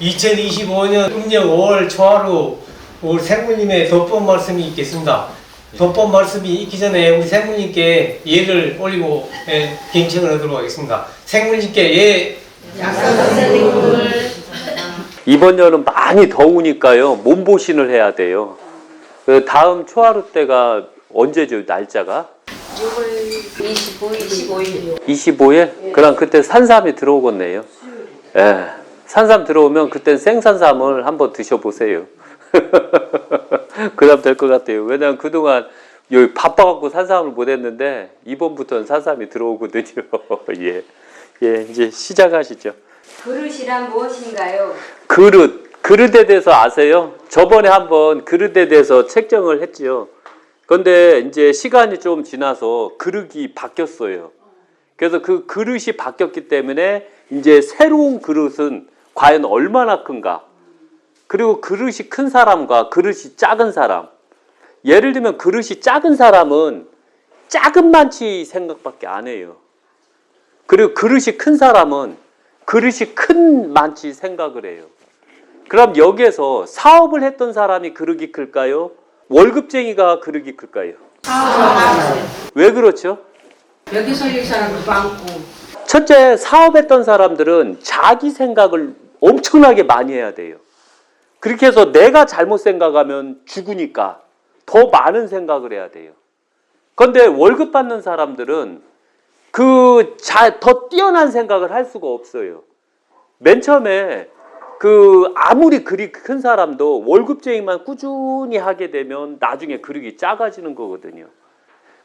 (2025년) 음력 5월 초하루 우리 생부님의 덧법 말씀이 있겠습니다. 덧법 말씀이 있기 전에 우리 생부님께 예를 올리고 예, 경청을 하도록 하겠습니다. 생부님께 예 이번 여름 많이 더우니까요 몸보신을 해야 돼요. 그 다음 초하루 때가 언제죠 날짜가? 25일, 25일. 25일? 그럼 그때 산삼이 들어오겠네요. 예. 산삼 들어오면 그땐 생산삼을 한번 드셔보세요. 그다음 될 것 같아요. 왜냐면 그동안 여기 바빠갖고 산삼을 못 했는데 이번부터는 산삼이 들어오거든요. 예. 예, 이제 시작하시죠. 그릇이란 무엇인가요? 그릇, 그릇에 대해서 아세요? 저번에 한번 그릇에 대해서 책정을 했지요. 그런데 이제 시간이 좀 지나서 그릇이 바뀌었어요. 그래서 그 그릇이 바뀌었기 때문에 이제 새로운 그릇은 과연 얼마나 큰가? 그리고 그릇이 큰 사람과 그릇이 작은 사람. 예를 들면 그릇이 작은 사람은 작은 만치 생각밖에 안 해요. 그리고 그릇이 큰 사람은 그릇이 큰 많지 생각을 해요. 그럼 여기에서 사업을 했던 사람이 그릇이 클까요? 월급쟁이가 그릇이 클까요? 왜 그렇죠? 여기 설릴 사람도 많고 첫째, 사업했던 사람들은 자기 생각을 엄청나게 많이 해야 돼요. 그렇게 해서 내가 잘못 생각하면 죽으니까 더 많은 생각을 해야 돼요. 그런데 월급 받는 사람들은 그 더 뛰어난 생각을 할 수가 없어요. 맨 처음에 그 아무리 그리 큰 사람도 월급쟁이만 꾸준히 하게 되면 나중에 그릇이 작아지는 거거든요.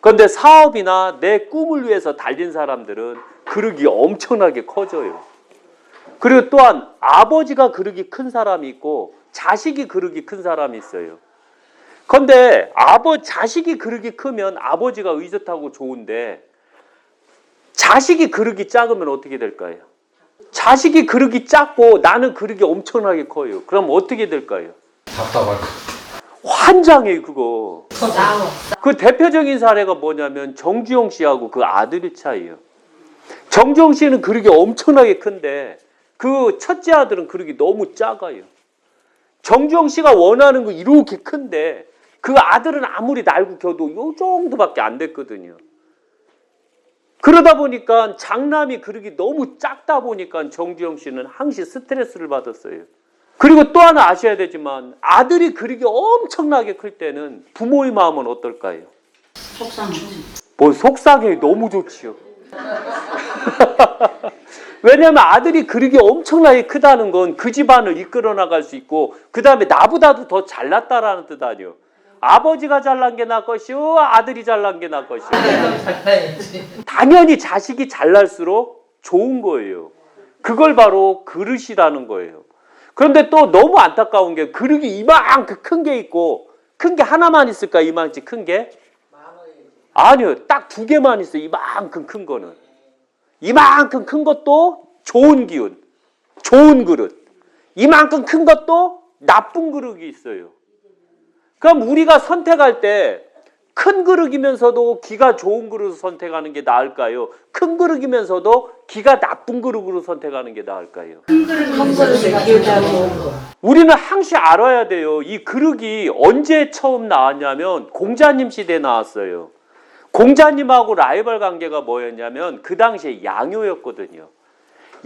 그런데 사업이나 내 꿈을 위해서 달린 사람들은 그릇이 엄청나게 커져요. 그리고 또한 아버지가 그릇이 큰 사람이 있고 자식이 그릇이 큰 사람이 있어요. 그런데 아버 자식이 그릇이 크면 아버지가 의젓하고 좋은데 자식이 그릇이 작으면 어떻게 될까요? 자식이 그릇이 작고 나는 그릇이 엄청나게 커요. 그럼 어떻게 될까요? 답답할 거. 환장해 그거. 그 대표적인 사례가 뭐냐면 정주영 씨하고 그 아들의 차이예요. 정주영 씨는 그릇이 엄청나게 큰데 그 첫째 아들은 그릇이 너무 작아요. 정주영 씨가 원하는 거 이렇게 큰데 그 아들은 아무리 날고 켜도 요 정도밖에 안 됐거든요. 그러다 보니까 장남이 그릇이 너무 작다 보니까 정주영 씨는 항시 스트레스를 받았어요. 그리고 또 하나 아셔야 되지만 아들이 그릇이 엄청나게 클 때는 부모의 마음은 어떨까요? 속상하지 뭐 속상해 너무 좋지요. 왜냐하면 아들이 그릇이 엄청나게 크다는 건 그 집안을 이끌어 나갈 수 있고 그 다음에 나보다도 더 잘났다라는 뜻 아니요. 아버지가 잘난 게나 것이요 아들이 잘난 게나 것이요. 당연히 자식이 잘날수록 좋은 거예요. 그걸 바로 그릇이라는 거예요. 그런데 또 너무 안타까운 게 그릇이 이만큼 큰 게 있고 큰 게 하나만 있을까 이만치 큰 게? 아니요. 딱 두 개만 있어요. 이만큼 큰 거는. 이만큼 큰 것도 좋은 기운, 좋은 그릇. 이만큼 큰 것도 나쁜 그릇이 있어요. 그럼 우리가 선택할 때 큰 그릇이면서도 기가 좋은 그릇을 선택하는 게 나을까요? 큰 그릇이면서도 기가 나쁜 그릇으로 선택하는 게 나을까요? 큰 그릇에 기울다 좋은 거 우리는 항시 알아야 돼요. 이 그릇이 언제 처음 나왔냐면 공자님 시대에 나왔어요. 공자님하고 라이벌 관계가 뭐였냐면 그 당시에 양효였거든요.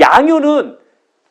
양효는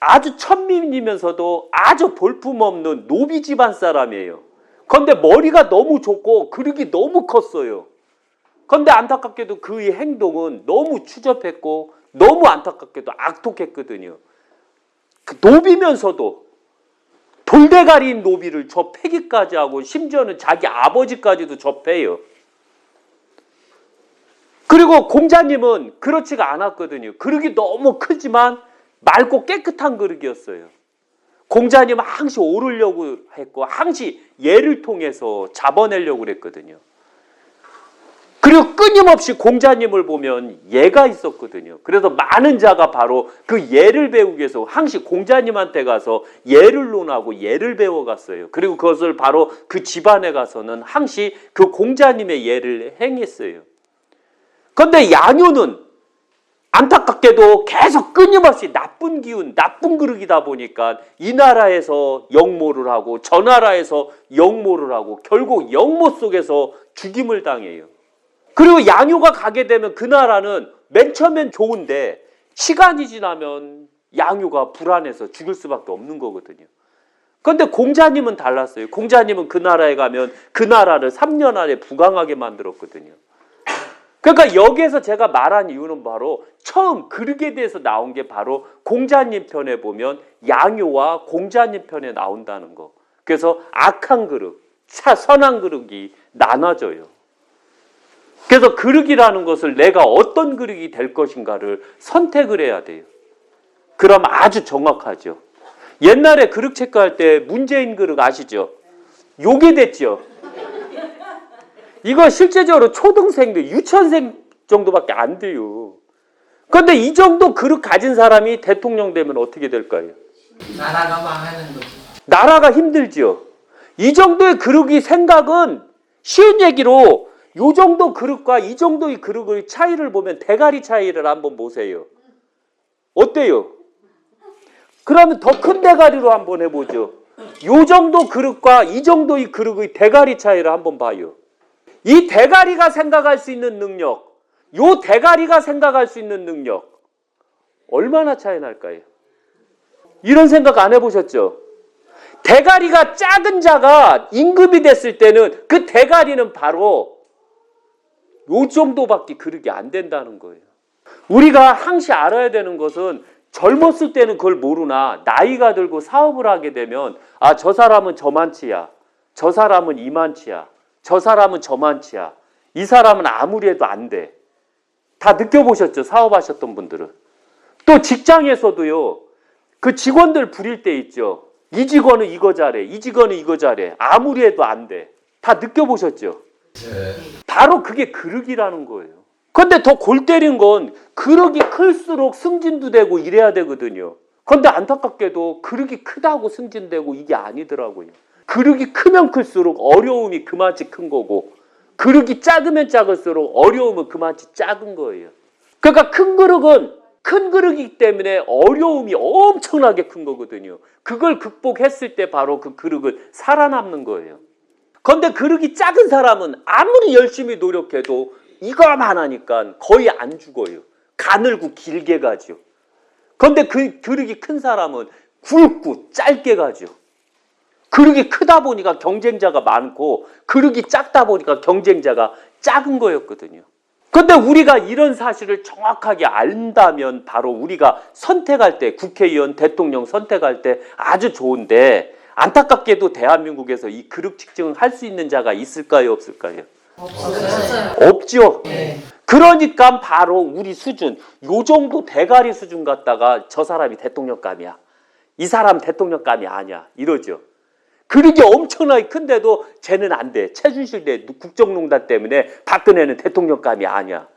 아주 천민이면서도 아주 볼품없는 노비 집안 사람이에요. 그런데 머리가 너무 좋고 그릇이 너무 컸어요. 그런데 안타깝게도 그의 행동은 너무 추접했고 너무 안타깝게도 악독했거든요. 그 노비면서도 돌대가리인 노비를 저 패기까지 하고 심지어는 자기 아버지까지도 접해요. 그리고 공자님은 그렇지가 않았거든요. 그릇이 너무 크지만 맑고 깨끗한 그릇이었어요. 공자님은 항시 오르려고 했고 항시 예를 통해서 잡아내려고 그랬거든요. 그리고 끊임없이 공자님을 보면 예가 있었거든요. 그래서 많은 자가 바로 그 예를 배우기 위해서 항시 공자님한테 가서 예를 논하고 예를 배워갔어요. 그리고 그것을 바로 그 집안에 가서는 항시 그 공자님의 예를 행했어요. 그런데 양효는 안타깝게도 계속 끊임없이 나쁜 기운, 나쁜 그릇이다 보니까 이 나라에서 영모를 하고 저 나라에서 영모를 하고 결국 영모 속에서 죽임을 당해요. 그리고 양효가 가게 되면 그 나라는 맨 처음엔 좋은데 시간이 지나면 양효가 불안해서 죽을 수밖에 없는 거거든요. 그런데 공자님은 달랐어요. 공자님은 그 나라에 가면 그 나라를 3년 안에 부강하게 만들었거든요. 그러니까 여기에서 제가 말한 이유는 바로 처음 그릇에 대해서 나온 게 바로 공자님 편에 보면 양효와 공자님 편에 나온다는 거. 그래서 악한 그릇, 차 선한 그릇이 나눠져요. 그래서 그릇이라는 것을 내가 어떤 그릇이 될 것인가를 선택을 해야 돼요. 그럼 아주 정확하죠. 옛날에 그릇 체크할 때 문재인 그릇 아시죠? 요게 됐죠. 이거 실제적으로 초등생들, 유치원생 정도밖에 안 돼요. 그런데 이 정도 그릇 가진 사람이 대통령 되면 어떻게 될까요? 나라가 망하는 거지. 나라가 힘들지요. 이 정도의 그릇이 생각은 쉬운 얘기로 요 정도 그릇과 이 정도의 그릇의 차이를 보면 대가리 차이를 한번 보세요. 어때요? 그러면 더 큰 대가리로 한번 해보죠. 요 정도 그릇과 이 정도의 그릇의 대가리 차이를 한번 봐요. 이 대가리가 생각할 수 있는 능력, 요 대가리가 생각할 수 있는 능력, 얼마나 차이 날까요? 이런 생각 안 해보셨죠? 대가리가 작은 자가 임금이 됐을 때는 그 대가리는 바로 요 정도밖에 그릇이 안 된다는 거예요. 우리가 항시 알아야 되는 것은 젊었을 때는 그걸 모르나 나이가 들고 사업을 하게 되면 아 저 사람은 저만치야 저 사람은 이만치야 저 사람은 저만치야 이 사람은 아무리 해도 안 돼. 다 느껴보셨죠 사업하셨던 분들은 또 직장에서도요 그 직원들 부릴 때 있죠 이 직원은 이거 잘해 이 직원은 이거 잘해 아무리 해도 안 돼 다 느껴보셨죠 바로 그게 그릇이라는 거예요. 근데 더 골 때린 건 그릇이 클수록 승진도 되고 이래야 되거든요. 근데 안타깝게도 그릇이 크다고 승진되고 이게 아니더라고요. 그릇이 크면 클수록 어려움이 그만치 큰 거고 그릇이 작으면 작을수록 어려움은 그만치 작은 거예요. 그러니까 큰 그릇은 큰 그릇이기 때문에 어려움이 엄청나게 큰 거거든요. 그걸 극복했을 때 바로 그 그릇은 살아남는 거예요. 근데 그릇이 작은 사람은 아무리 열심히 노력해도 이거만 하니까 거의 안 죽어요. 가늘고 길게 가죠. 근데 그 그릇이 큰 사람은 굵고 짧게 가죠. 그릇이 크다 보니까 경쟁자가 많고 그릇이 작다 보니까 경쟁자가 작은 거였거든요. 근데 우리가 이런 사실을 정확하게 안다면 바로 우리가 선택할 때 국회의원, 대통령 선택할 때 아주 좋은데 안타깝게도 대한민국에서 이 그릇 측정을 할 수 있는 자가 있을까요, 없을까요? 없어요. 없죠. 네. 그러니까 바로 우리 수준, 요 정도 대가리 수준 갖다가 저 사람이 대통령감이야. 이 사람 대통령감이 아니야. 이러죠. 그렇게 엄청나게 큰데도 쟤는 안 돼. 최준실 대 국정농단 때문에 박근혜는 대통령감이 아니야.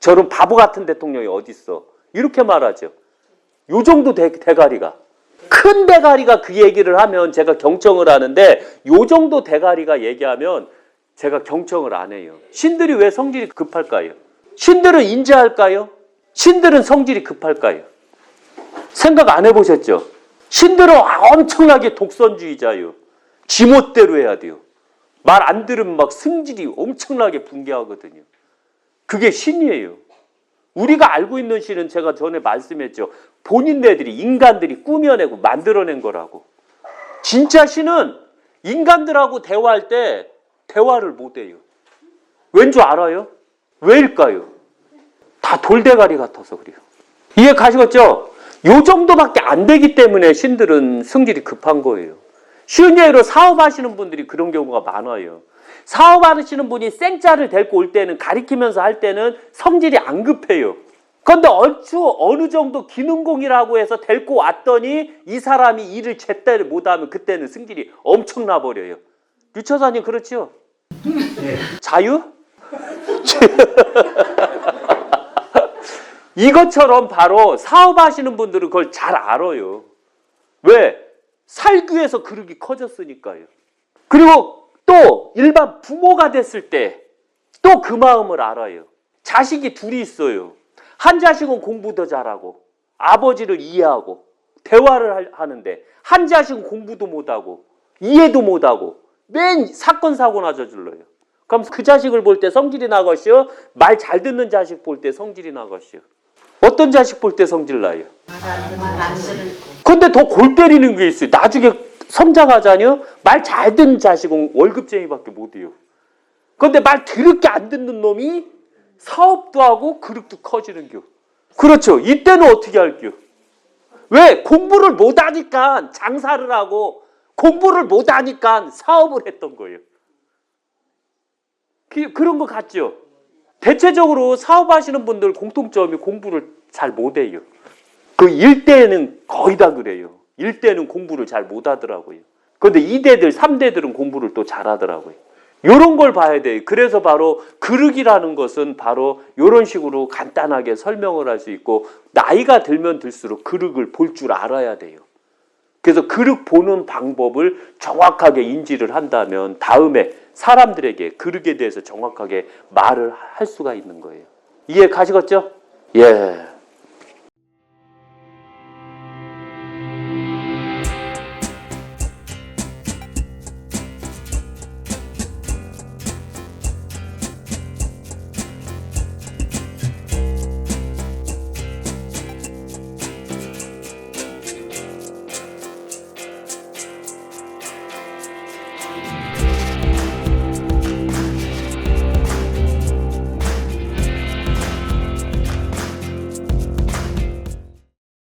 저런 바보 같은 대통령이 어딨어. 이렇게 말하죠. 요 정도 대, 대가리가. 큰 대가리가 그 얘기를 하면 제가 경청을 하는데 요 정도 대가리가 얘기하면 제가 경청을 안 해요. 신들이 왜 성질이 급할까요? 신들은 인자할까요? 신들은 성질이 급할까요? 생각 안 해보셨죠? 신들은 엄청나게 독선주의자요. 지멋대로 해야 돼요. 말 안 들으면 막 승질이 엄청나게 붕괴하거든요. 그게 신이에요. 우리가 알고 있는 신은 제가 전에 말씀했죠. 본인네들이 인간들이 꾸며내고 만들어낸 거라고. 진짜 신은 인간들하고 대화할 때 대화를 못 해요. 왠 줄 알아요? 왜일까요? 다 돌대가리 같아서 그래요. 이해 가시겠죠? 요 정도밖에 안 되기 때문에 신들은 성질이 급한 거예요. 쉬운 예로 사업하시는 분들이 그런 경우가 많아요. 사업하시는 분이 생짜를 데리고 올 때는 가리키면서 할 때는 성질이 안 급해요. 그런데 얼추 어느 정도 기능공이라고 해서 데리고 왔더니 이 사람이 일을 제대로 못하면 그때는 승질이 엄청나 버려요. 유처사님 그렇죠? 자유? 이것처럼 바로 사업하시는 분들은 그걸 잘 알아요. 왜? 살기 위해서 그릇이 커졌으니까요. 그리고 또 일반 부모가 됐을 때 또 그 마음을 알아요. 자식이 둘이 있어요. 한 자식은 공부 더 잘하고 아버지를 이해하고 대화를 할- 하는데 한 자식은 공부도 못하고 이해도 못하고 맨 사건 사고나 저질러요. 그럼 그 자식을 볼 때 성질이 나것이요? 말 잘 듣는 자식 볼 때 성질이 나것이요? 어떤 자식 볼 때 성질 나요? 근데 더 골 때리는 게 있어요. 나중에 성장하자뇨? 말잘 듣는 자식은 월급쟁이밖에 못 해요. 근데 말 더럽게 안 듣는 놈이 사업도 하고 그릇도 커지는 겨. 그렇죠. 이때는 어떻게 할게요? 왜? 공부를 못하니까 장사를 하고 공부를 못하니까 사업을 했던 거예요. 그, 그런 거 같죠? 대체적으로 사업하시는 분들 공통점이 공부를 잘 못해요. 그 일대는 거의 다 그래요. 일대는 공부를 잘 못하더라고요. 그런데 이대들, 삼대들은 공부를 또 잘하더라고요. 요런 걸 봐야 돼요. 그래서 바로 그릇이라는 것은 바로 요런 식으로 간단하게 설명을 할 수 있고 나이가 들면 들수록 그릇을 볼 줄 알아야 돼요. 그래서 그릇 보는 방법을 정확하게 인지를 한다면 다음에 사람들에게 그릇에 대해서 정확하게 말을 할 수가 있는 거예요. 이해 가시겠죠? 예.